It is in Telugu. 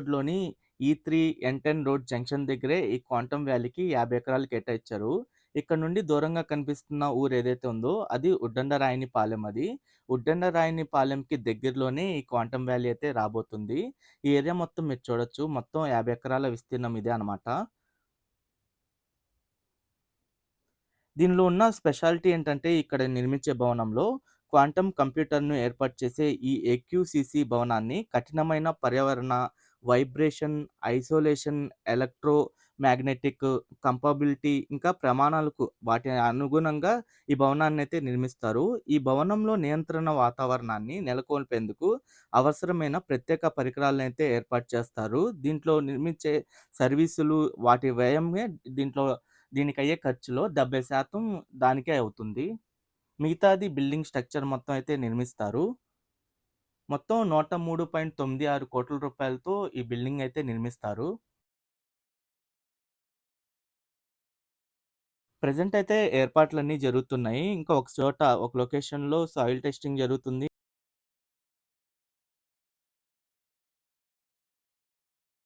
రోడ్‌లోని ఈ3 ఎన్10 రోడ్ జంక్షన్ దగ్గరే ఈ క్వాంటమ్ వ్యాలీకి 50 ఎకరాలు కేటాయిచ్చారు. ఇక్కడ నుండి దూరంగా కనిపిస్తున్న ఊరు ఏదైతే ఉందో అది ఉద్దండరాయునిపాలెం అది. ఉద్దండరాయునిపాలెంకి దగ్గరలోనే ఈ క్వాంటమ్ వ్యాలీ అయితే రాబోతుంది. ఈ ఏరియా మొత్తం మీరు చూడొచ్చు. మొత్తం 50 ఎకరాల విస్తీర్ణం ఇదే అన్నమాట. దీనిలో ఉన్న స్పెషాలిటీ ఏంటంటే ఇక్కడ నిర్మించే భవనంలో క్వాంటమ్ కంప్యూటర్‌ను ఏర్పాటు చేసే ఈ ఏక్యూసిసి భవనాన్ని కఠినమైన పర్యావరణ, vibration, isolation, electro magnetic compatibility ఇంకా ప్రమాణాలకు వాటి అనుగుణంగా ఈ భవనాన్ని అయితే నిర్మిస్తారు. ఈ భవనంలో నియంత్రణ వాతావరణాన్ని నెలకొల్పేందుకు అవసరమైన ప్రత్యేక పరికరాలనైతే ఏర్పాటు చేస్తారు. దీంట్లో నిర్మించే సర్వీసులు వాటి వ్యయమే దీంట్లో దీనికయ్యే ఖర్చులో 70% దానికే అవుతుంది. మిగతాది బిల్డింగ్ స్ట్రక్చర్ మొత్తం అయితే నిర్మిస్తారు. మొత్తం 103.96 కోట్ల రూపాయలతో ఈ బిల్డింగ్ అయితే నిర్మిస్తారు. ప్రజెంట్ అయితే ఏర్పాట్లన్నీ జరుగుతున్నాయి. ఇంకా ఒక చోట ఒక లొకేషన్‌లో సాయిల్ టెస్టింగ్ జరుగుతుంది.